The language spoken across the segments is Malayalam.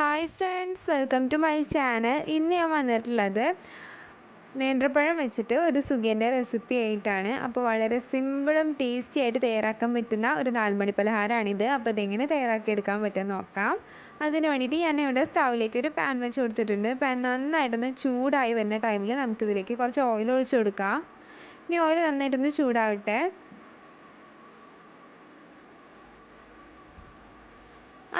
Hi friends welcome to my channel ഇന്ന് ഞാൻ വന്നിട്ടുള്ളത് നേന്ത്രപ്പഴം വെച്ചിട്ട് ഒരു സുഖേന്റെ റെസിപ്പി ആയിട്ടാണ്. അപ്പോൾ വളരെ സിമ്പിളും ടേസ്റ്റി ആയിട്ട് തയ്യാറാക്കാൻ പറ്റുന്ന ഒരു നാലുമണി പലഹാരമാണിത്. അപ്പോൾ ഇതെങ്ങനെ തയ്യാറാക്കിയെടുക്കാൻ പറ്റുമെന്ന് നോക്കാം. അതിന് വേണ്ടിയിട്ട് ഞാൻ ഇവിടെ സ്റ്റൗവിലേക്ക് ഒരു പാൻ വെച്ച് കൊടുത്തിട്ടുണ്ട്. പാൻ നന്നായിട്ടൊന്ന് ചൂടായി വരുന്ന ടൈമിൽ നമുക്കിതിലേക്ക് കുറച്ച് ഓയിൽ ഒഴിച്ച് കൊടുക്കാം. ഇനി ഓയിൽ നന്നായിട്ടൊന്ന് ചൂടാവട്ടെ.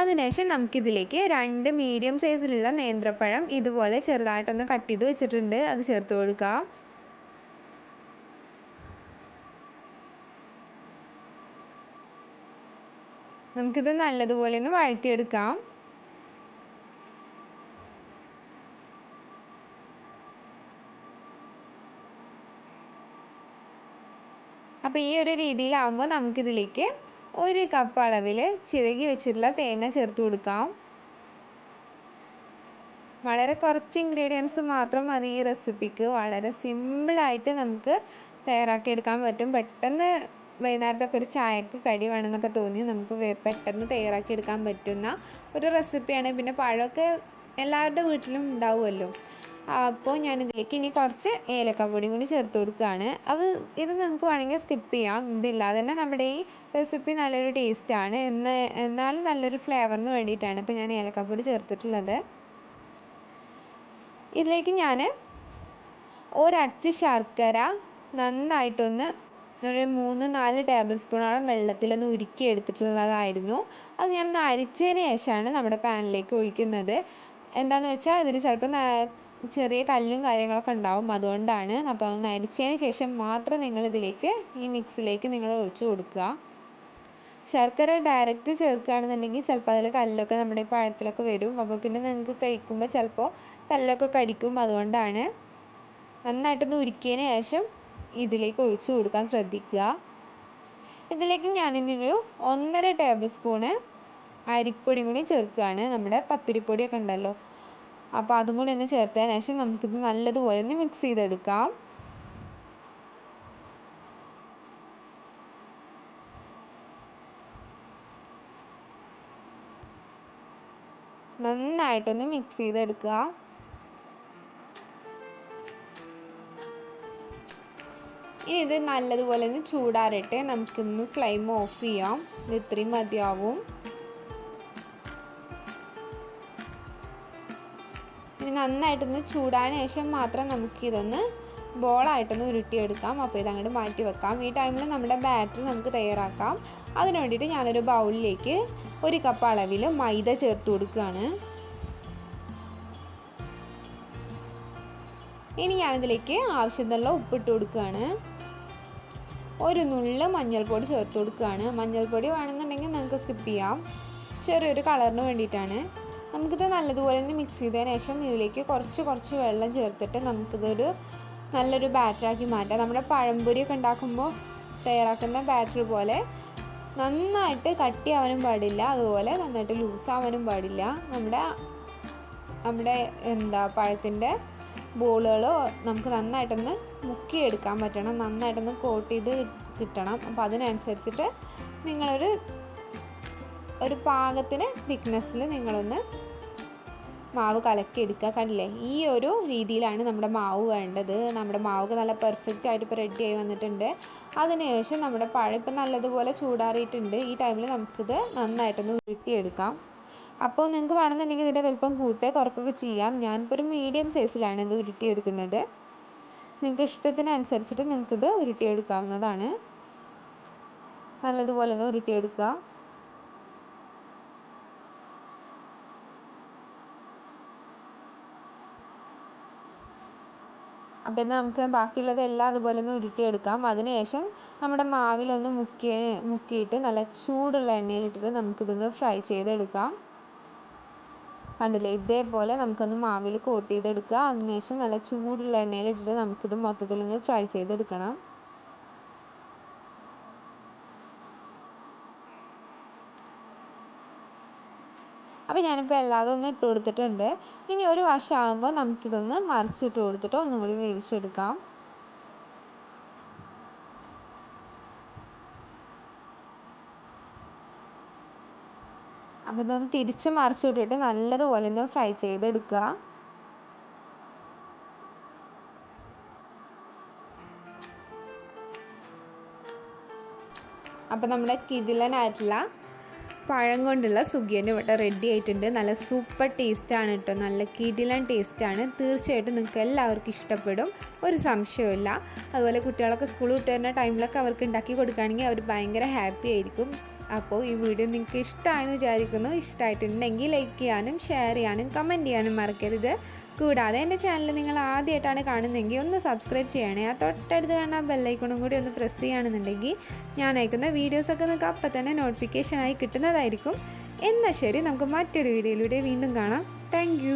അതിനുശേഷം നമുക്കിതിലേക്ക് രണ്ട് മീഡിയം സൈസിലുള്ള നേന്ത്രപ്പഴം ഇതുപോലെ ചെറുതായിട്ടൊന്ന് കട്ട് ചെയ്ത് വെച്ചിട്ടുണ്ട്. അത് ചേർത്ത് കൊടുക്കുക നമുക്കിത് നല്ലതുപോലെ ഒന്ന് വഴറ്റിയെടുക്കാം. അപ്പോൾ ഈ ഒരു രീതിയിലാവുമ്പോൾ നമുക്കിതിലേക്ക് ഒരു കപ്പ് അളവിൽ ചിരകി വെച്ചിട്ടുള്ള തേങ്ങ ചേർത്ത് കൊടുക്കാം. വളരെ കുറച്ച് ഇൻഗ്രീഡിയൻസ് മാത്രം മതി ഈ റെസിപ്പിക്ക് വളരെ സിമ്പിളായിട്ട് നമുക്ക് തയ്യാറാക്കിയെടുക്കാൻ പറ്റും. പെട്ടെന്ന് വൈകുന്നേരത്തൊക്കെ ഒരു ചായക്ക് കടി വേണമെന്നൊക്കെ തോന്നി നമുക്ക് പെട്ടെന്ന് തയ്യാറാക്കിയെടുക്കാൻ പറ്റുന്ന ഒരു റെസിപ്പിയാണ് പിന്നെ പഴമൊക്കെ എല്ലാവരുടെ വീട്ടിലും ഉണ്ടാവുമല്ലോ. അപ്പോൾ ഞാനിതിലേക്ക് ഇനി കുറച്ച് ഏലക്കപ്പൊടിയും കൂടി ചേർത്ത് കൊടുക്കുകയാണ്. അത് ഇത് നിങ്ങൾക്ക് വേണമെങ്കിൽ സ്കിപ്പ് ചെയ്യാം. ഇതില്ലാതെ തന്നെ നമ്മുടെ ഈ റെസിപ്പി നല്ലൊരു ടേസ്റ്റാണ് എന്ന് എന്നാലും നല്ലൊരു ഫ്ലേവറിന് വേണ്ടിയിട്ടാണ് ഇപ്പോൾ ഞാൻ ഏലക്കപ്പൊടി ചേർത്തിട്ടുള്ളത്. ഇതിലേക്ക് ഞാൻ ഒരച്ച് ശർക്കര നന്നായിട്ടൊന്ന് ഒരു മൂന്ന് നാല് ടേബിൾ സ്പൂണോളം വെള്ളത്തിലൊന്ന് ഉരുക്കി എടുത്തിട്ടുള്ളതായിരുന്നു. അത് ഞാൻ ഒന്ന് അരിച്ചതിന് ശേഷമാണ് നമ്മുടെ പാനിലേക്ക് ഒഴിക്കുന്നത്. എന്താണെന്ന് വെച്ചാൽ ഇതിന് ചിലപ്പോൾ ചെറിയ കല്ലും കാര്യങ്ങളൊക്കെ ഉണ്ടാവും അതുകൊണ്ടാണ്. അപ്പോൾ അരിച്ചതിന് ശേഷം മാത്രം നിങ്ങൾ ഇതിലേക്ക് ഈ മിക്സിലേക്ക് നിങ്ങൾ ഒഴിച്ചു കൊടുക്കുക. ശർക്കര ഡയറക്റ്റ് ചേർക്കുകയാണെന്നുണ്ടെങ്കിൽ ചിലപ്പോൾ അതിൽ കല്ലൊക്കെ നമ്മുടെ പഴത്തിലൊക്കെ വരും. അപ്പോൾ പിന്നെ നിങ്ങൾക്ക് കഴിക്കുമ്പോൾ ചിലപ്പോൾ കല്ലൊക്കെ കടിക്കും അതുകൊണ്ടാണ്. നന്നായിട്ടൊന്ന് ഉരുക്കിയതിന് ശേഷം ഇതിലേക്ക് ഒഴിച്ചു കൊടുക്കാൻ ശ്രദ്ധിക്കുക. ഇതിലേക്ക് ഞാനിനൊരു ഒന്നര ടേബിൾ സ്പൂണ് അരിപ്പൊടിയും കൂടി ചേർക്കുകയാണ്. നമ്മുടെ പത്തിരിപ്പൊടിയൊക്കെ ഉണ്ടല്ലോ. അപ്പോൾ അതും കൂടി ഒന്ന് ചേർത്തതിന് ശേഷം നമുക്കിത് നല്ലതുപോലെ ഒന്ന് മിക്സ് ചെയ്തെടുക്കാം. നന്നായിട്ടൊന്ന് മിക്സ് ചെയ്തെടുക്കുക. ഇനി ഇത് നല്ലതുപോലെ ഒന്ന് ചൂടാറിട്ട് നമുക്കിന്ന് ഫ്ലെയിം ഓഫ് ചെയ്യാം. ഇത് ഇത്രയും മതിയാവും. ഇനി നന്നായിട്ടൊന്ന് ചൂടാന് ശേഷം മാത്രം നമുക്കിതൊന്ന് ബോളായിട്ടൊന്ന് ഉരുട്ടിയെടുക്കാം. അപ്പോൾ ഇതങ്ങോട്ട് മാറ്റി വെക്കാം. ഈ ടൈമിൽ നമ്മുടെ ബാറ്ററി നമുക്ക് തയ്യാറാക്കാം. അതിന് വേണ്ടിയിട്ട് ഞാനൊരു ബൗളിലേക്ക് ഒരു കപ്പ് അളവിൽ മൈദ ചേർത്ത് കൊടുക്കുകയാണ്. ഇനി ഞാനിതിലേക്ക് ആവശ്യത്തിനുള്ള ഉപ്പിട്ട് കൊടുക്കുകയാണ്. ഒരു നുള്ള് മഞ്ഞൾപ്പൊടി ചേർത്ത് കൊടുക്കുകയാണ്. മഞ്ഞൾപ്പൊടി വേണമെന്നുണ്ടെങ്കിൽ നിങ്ങൾക്ക് സ്കിപ്പ് ചെയ്യാം. ചെറിയൊരു കളറിന് വേണ്ടിയിട്ടാണ്. നമുക്കിത് നല്ലതുപോലെ ഒന്ന് മിക്സ് ചെയ്തതിന് ശേഷം ഇതിലേക്ക് കുറച്ച് കുറച്ച് വെള്ളം ചേർത്തിട്ട് നമുക്കിതൊരു നല്ലൊരു ബാറ്ററാക്കി മാറ്റാം. നമ്മുടെ പഴംപൊരിയൊക്കെ ഉണ്ടാക്കുമ്പോൾ തയ്യാറാക്കുന്ന ബാറ്റർ പോലെ നന്നായിട്ട് കട്ടിയാവാനും പാടില്ല അതുപോലെ നന്നായിട്ട് ലൂസാവാനും പാടില്ല. നമ്മുടെ നമ്മുടെ എന്താ പഴത്തിന്റെ ബോളുകളോ നമുക്ക് നന്നായിട്ടൊന്ന് മുക്കിയെടുക്കാൻ പറ്റണം നന്നായിട്ടൊന്ന് കോട്ട് ചെയ്ത് കിട്ടണം. അപ്പോൾ അതിനനുസരിച്ചിട്ട് നിങ്ങളൊരു ഒരു പാകത്തിന് തിക്നെസ്സിൽ നിങ്ങളൊന്ന് മാവ് കലക്കിയെടുക്കുക കണ്ടില്ലേ? ഈ ഒരു രീതിയിലാണ് നമ്മുടെ മാവ് വേണ്ടത്. നമ്മുടെ മാവ് നല്ല പെർഫെക്റ്റ് ആയിട്ട് ഇപ്പോൾ റെഡി ആയി വന്നിട്ടുണ്ട്. അതിനുശേഷം നമ്മുടെ പഴം ഇപ്പം നല്ലതുപോലെ ചൂടാറിയിട്ടുണ്ട്. ഈ ടൈമിൽ നമുക്കിത് നന്നായിട്ടൊന്ന് ഉരുട്ടിയെടുക്കാം. അപ്പോൾ നിങ്ങൾക്ക് വേണമെന്നുണ്ടെങ്കിൽ ഇതിന്റെ വലിപ്പം കൂട്ടുക കുറക്കൊക്കെ ചെയ്യാം. ഞാനിപ്പോൾ ഒരു മീഡിയം സൈസിലാണ് ഇത് ഉരുട്ടിയെടുക്കുന്നത്. നിങ്ങൾക്ക് ഇഷ്ടത്തിനനുസരിച്ചിട്ട് നിങ്ങൾക്കിത് ഉരുട്ടിയെടുക്കാവുന്നതാണ്. നല്ലതുപോലെ ഒന്ന് ഉരുട്ടിയെടുക്കുക. അപ്പോൾ എന്നാൽ നമുക്ക് ബാക്കിയുള്ളത് എല്ലാം അതുപോലെ ഒന്ന് ഉരുട്ടിയെടുക്കാം. അതിനുശേഷം നമ്മുടെ മാവിലൊന്ന് മുക്കി മുക്കിയിട്ട് നല്ല ചൂടുള്ള എണ്ണയിലിട്ടിട്ട് നമുക്കിതൊന്ന് ഫ്രൈ ചെയ്തെടുക്കാം. കണ്ടില്ലേ? ഇതേപോലെ നമുക്കൊന്ന് മാവിൽ കോട്ട് ചെയ്തെടുക്കുക. അതിനുശേഷം നല്ല ചൂടുള്ള എണ്ണയിലിട്ടിട്ട് നമുക്കിത് മൊത്തത്തിലൊന്ന് ഫ്രൈ ചെയ്തെടുക്കണം. അപ്പോൾ ഞാനിപ്പോൾ എല്ലാതും ഇട്ട് കൊടുത്തിട്ടുണ്ട്. ഇനി ഒരു വശമാകുമ്പോൾ നമുക്കിതൊന്ന് മറിച്ചിട്ട് കൊടുത്തിട്ട് ഒന്നും കൂടി വേവിച്ചെടുക്കാം. അപ്പോൾ ഇതൊന്ന് തിരിച്ച് മറിച്ച് വിട്ടിട്ട് നല്ലതുപോലെ ഒന്ന് ഫ്രൈ ചെയ്തെടുക്കുക. അപ്പോൾ നമ്മുടെ കിടിലനായിട്ടുള്ള പഴം കൊണ്ടുള്ള സുഖിയന്റെ ഇവിടെ റെഡി ആയിട്ടുണ്ട്. നല്ല സൂപ്പർ ടേസ്റ്റാണ് കേട്ടോ നല്ല കിടിലൻ ടേസ്റ്റാണ് തീർച്ചയായിട്ടും നിങ്ങൾക്ക് എല്ലാവർക്കും ഇഷ്ടപ്പെടും. ഒരു സംശയമില്ല അതുപോലെ കുട്ടികളൊക്കെ സ്കൂൾ വിട്ട് വരുന്ന ടൈമിലൊക്കെ അവർക്ക് ഉണ്ടാക്കി കൊടുക്കുകയാണെങ്കിൽ അവർ ഭയങ്കര ഹാപ്പി ആയിരിക്കും. അപ്പോൾ ഈ വീഡിയോ നിങ്ങൾക്ക് ഇഷ്ടമായെന്ന് വിചാരിക്കുന്നു. ഇഷ്ടമായിട്ടുണ്ടെങ്കിൽ ലൈക്ക് ചെയ്യാനും ഷെയർ ചെയ്യാനും കമന്റ് ചെയ്യാനും മറക്കരുത്. കൂടാതെ എന്റെ ചാനൽ നിങ്ങൾ ആദ്യമായിട്ടാണ് കാണുന്നതെങ്കിൽ ഒന്ന് സബ്സ്ക്രൈബ് ചെയ്യണേ. ആ തൊട്ടടുത്ത് കാണാൻ ബെല്ലൈക്കണും കൂടി ഒന്ന് പ്രസ് ചെയ്യുകയാണെന്നുണ്ടെങ്കിൽ ഞാൻ അയക്കുന്ന വീഡിയോസൊക്കെ നിങ്ങൾക്ക് അപ്പം തന്നെ നോട്ടിഫിക്കേഷനായി കിട്ടുന്നതായിരിക്കും. എന്നാൽ ശരി നമുക്ക് മറ്റൊരു വീഡിയോയിലൂടെ വീണ്ടും കാണാം. താങ്ക്